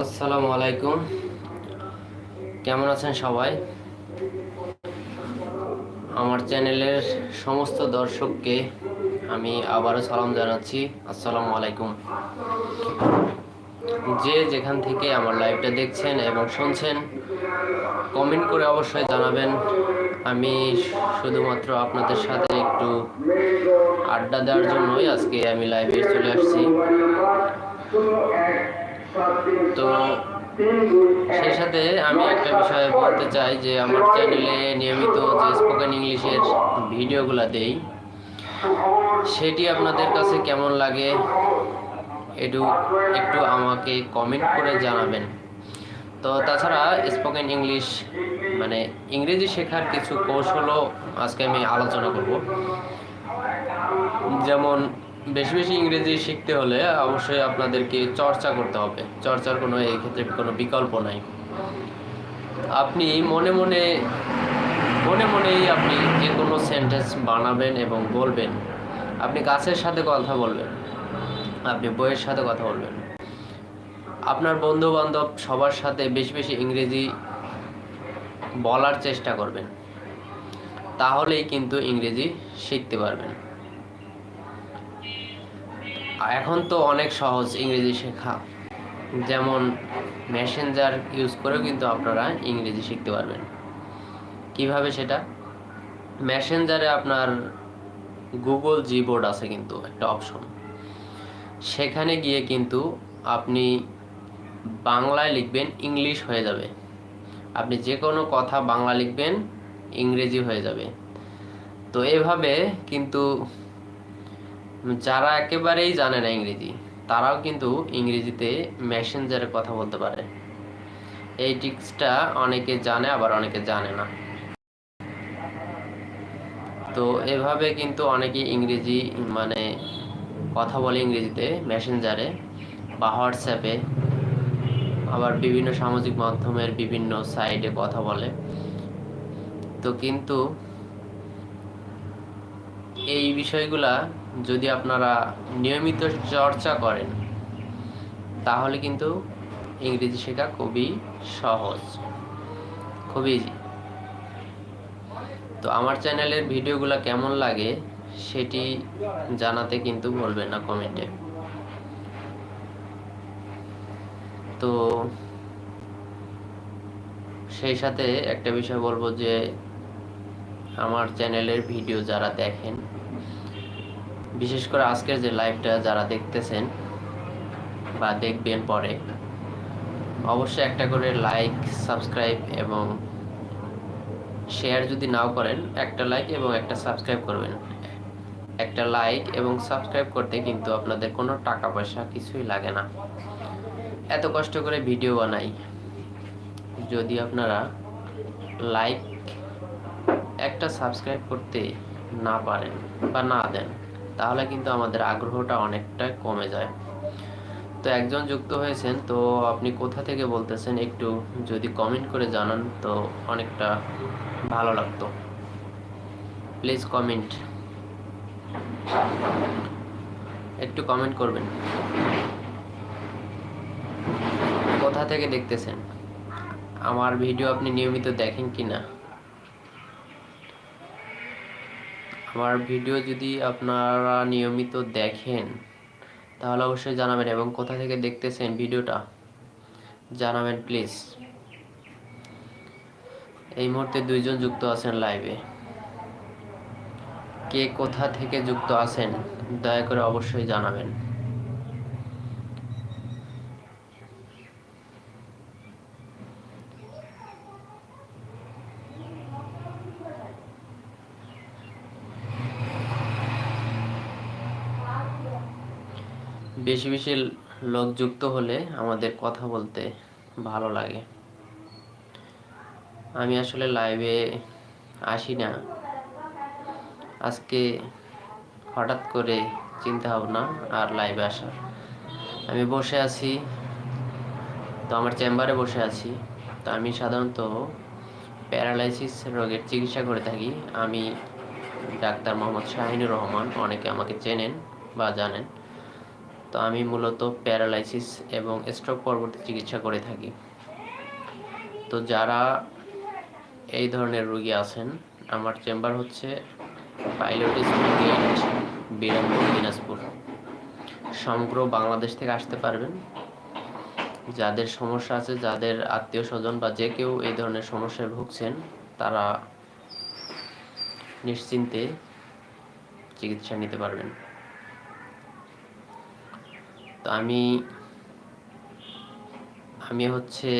আসসালামু আলাইকুম। কেমন আছেন সবাই? আমার চ্যানেলের সমস্ত দর্শককে আমি আবারও সালাম জানাচ্ছি। আসসালামু আলাইকুম। যে যেখান থেকে আমার লাইভটা দেখছেন এবং শুনছেন, কমেন্ট করে অবশ্যই জানাবেন। আমি শুধুমাত্র আপনাদের সাথে একটু আড্ডা দেওয়ার জন্যই আজকে আমি লাইভে চলে আসছি। তো সেই সাথে আমি একটা বিষয়ে বলতে চাই যে আমার চ্যানেলে নিয়মিত যে স্পোকেন ইংলিশের ভিডিওগুলো দেই, সেটি আপনাদের কাছে কেমন লাগে? একটু একটু আমাকে কমেন্ট করে জানাবেন। তো তাছাড়া স্পোকেন ইংলিশ মানে ইংরেজি শেখার কিছু কৌশলও আজকে আমি আলোচনা করব। যেমন বেশি বেশি ইংরেজি শিখতে হলে অবশ্যই আপনাদেরকে চর্চা করতে হবে। চর্চার কোনো এই ক্ষেত্রে কোনো বিকল্প নাই। আপনি মনে মনে মনে মনেই আপনি যে কোনো সেন্টেন্স বানাবেন এবং বলবেন। আপনি গাছের সাথে কথা বলবেন। আপনি বইয়ের সাথে কথা বলবেন। আপনার বন্ধু বান্ধব সবার সাথে বেশি বেশি ইংরেজি বলার চেষ্টা করবেন। তাহলেই কিন্তু ইংরেজি শিখতে পারবেন। এখন তো অনেক সহজ ইংরেজি শেখা। যেমন মেসেঞ্জার ইউজ করেও কিন্তু আপনারা ইংরেজি শিখতে পারবেন। কীভাবে সেটা? মেসেঞ্জারে আপনার গুগল জিবোর্ড আছে কিন্তু একটা অপশন সেখানে গিয়ে কিন্তু আপনি বাংলায় লিখবেন ইংলিশ হয়ে যাবে। আপনি যে কোনো কথা বাংলা লিখবেন, ইংরেজি হয়ে যাবে। তো এভাবে কিন্তু যারা একেবারেই জানে না ইংরেজি, তারাও কিন্তু ইংরেজিতে মেসেঞ্জারে কথা বলতে পারে। এই টিক্সটা অনেকে জানে, আবার অনেকে জানে না। তো এভাবে কিন্তু অনেকে ইংরেজি মানে কথা বলে ইংরেজিতে মেসেঞ্জারে বা হোয়াটসঅ্যাপে, আবার বিভিন্ন সামাজিক মাধ্যমের বিভিন্ন সাইটে কথা বলে। তো কিন্তু এই বিষয়গুলা যদি আপনারা নিয়মিত চর্চা করেন, তাহলে কিন্তু ইংরেজি শেখা খুবই সহজ। খুবই ইজি তো আমার চ্যানেলের ভিডিওগুলো কেমন লাগে সেটি জানাতে কিন্তু বলবেন না কমেন্টে। তো সেই সাথে একটা বিষয় বলব যে আমার চ্যানেলের ভিডিও যারা দেখেন, বিশেষ করে আজকের যে লাইভটা যারা দেখতেছেন বা দেখবেন পরে, অবশ্যই একটা করে লাইক সাবস্ক্রাইব এবং শেয়ার যদি নাও করেন, একটা লাইক এবং একটা সাবস্ক্রাইব করবেন। একটা লাইক এবং সাবস্ক্রাইব করতে কিন্তু আপনাদের কোনো টাকা পয়সা কিছুই লাগে না। এত কষ্ট করে ভিডিও বানাই, যদি আপনারা লাইক একটা সাবস্ক্রাইব করতে না পারেন বা না দেন, তাহলে কিন্তু আমাদের আগ্রহটা অনেকটা কমে যায়। তো একজন যুক্ত হয়েছেন, তো আপনি কোথা থেকে বলতেছেন একটু যদি কমেন্ট করে জানান তো অনেকটা ভালো লাগতো। প্লিজ কমেন্ট একটু কমেন্ট করবেন। কোথা থেকে দেখতেছেন? আমার ভিডিও আপনি নিয়মিত দেখেন কি না আমার ভিডিও যদি আপনারা নিয়মিত দেখেন, তাহলে অবশ্যই জানাবেন এবং কোথা থেকে দেখতেছেন ভিডিওটা? জানাবেন প্লিজ। এই মুহূর্তে দুইজন যুক্ত আছেন লাইভে কে কোথা থেকে যুক্ত আছেন, দয়া করে অবশ্যই জানাবেন। বেশি বেশি লোক যুক্ত হলে আমাদের কথা বলতে ভালো লাগে। আমি আসলে লাইভে আসি না। আজকে হঠাৎ করে চিন্তা ভাবনা আর লাইভে আসা আমি বসে আছি, তো আমার চেম্বারে বসে আছি। তো আমি সাধারণত প্যারালাইসিস রোগের চিকিৎসা করে থাকি। আমি ডাক্তার মোহাম্মদ শাহিনুর রহমান, অনেকে আমাকে চেনেন বা জানেন। তো আমি মূলত প্যারালাইসিস এবং স্ট্রোক পরবর্তী চিকিৎসা করে থাকি। তো যারা এই ধরনের রোগী আছেন, আমার চেম্বার হচ্ছে pilot school gate, Birampur, Dinajpur. সমগ্র বাংলাদেশ থেকে আসতে পারবেন। যাদের সমস্যা আছে, যাদের আত্মীয় স্বজন বা যে কেউ এই ধরনের সমস্যায় ভুগছেন, তারা নিশ্চিন্তে চিকিৎসা নিতে পারবেন। তো আমি আমি হচ্ছে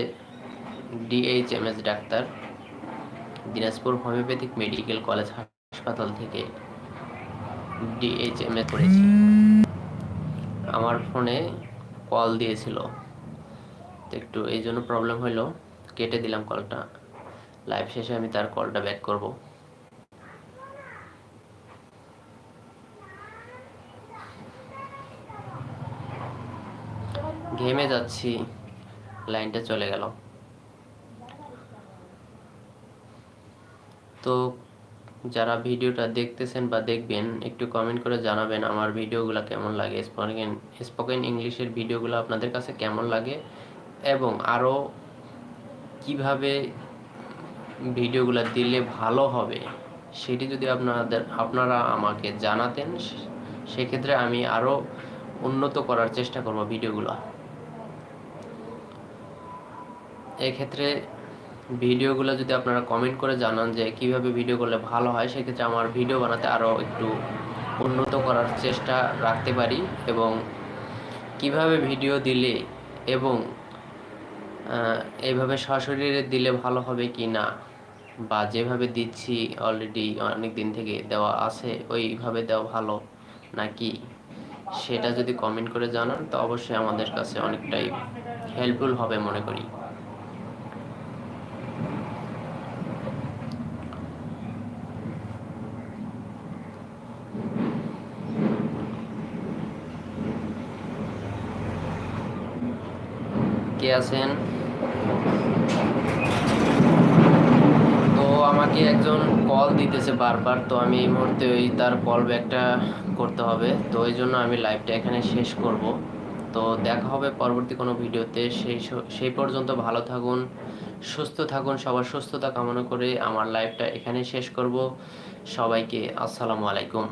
DHMS doctor, Dinajpur homoeopathic medical college হাসপাতাল থেকে ডিএইচএমএস করেছি। আমার ফোনে কল দিয়েছিল, তো একটু এই জন্য প্রবলেম হলো কেটে দিলাম কলটা। লাইভ শেষে আমি তার কলটা ব্যাক করব। ঘেমে যাচ্ছি। লাইনটা চলে গেল। তো যারা ভিডিওটা দেখতেছেন বা দেখবেন, একটু কমেন্ট করে জানাবেন আমার ভিডিওগুলো কেমন লাগে। স্পোকেন স্পোকেন ইংলিশের ভিডিওগুলো আপনাদের কাছে কেমন লাগে? এবং আরও কীভাবে ভিডিওগুলো দিলে ভালো হবে, সেটি যদি আপনাদের, আপনারা আমাকে জানাতেন সেক্ষেত্রে আমি আরও উন্নত করার চেষ্টা করব ভিডিওগুলো। এক্ষেত্রে ভিডিওগুলো যদি আপনারা কমেন্ট করে জানান যে কীভাবে ভিডিও করলে ভালো হয়, সেক্ষেত্রে আমার ভিডিও বানাতে আরও একটু উন্নত করার চেষ্টা রাখতে পারি এবং কীভাবে ভিডিও দিলে এবং এইভাবে সশরীরে দিলে ভালো হবে কি না বা যেভাবে দিচ্ছি অলরেডি অনেক দিন থেকে দেওয়া আছে, ওইভাবে দেওয়া ভালো নাকি সেটা যদি কমেন্ট করে জানান, তো অবশ্যই আমাদের কাছে অনেকটাই হেল্পফুল হবে মনে করি কে আছেন। তো আমাকে একজন কল দিতেছে বারবার, তো আমি এই মুহূর্তে ওই তার কল ব্যাকটা করতে হবে। তো ওই জন্য আমি লাইভটা এখানে শেষ করব। তো দেখা হবে পরবর্তী কোনো ভিডিওতে। সেই সেই পর্যন্ত ভালো থাকুন, সুস্থ থাকুন, সবার সুস্থতা কামনা করে আমার লাইভটা এখানে শেষ করব। সবাইকে আসসালামু আলাইকুম।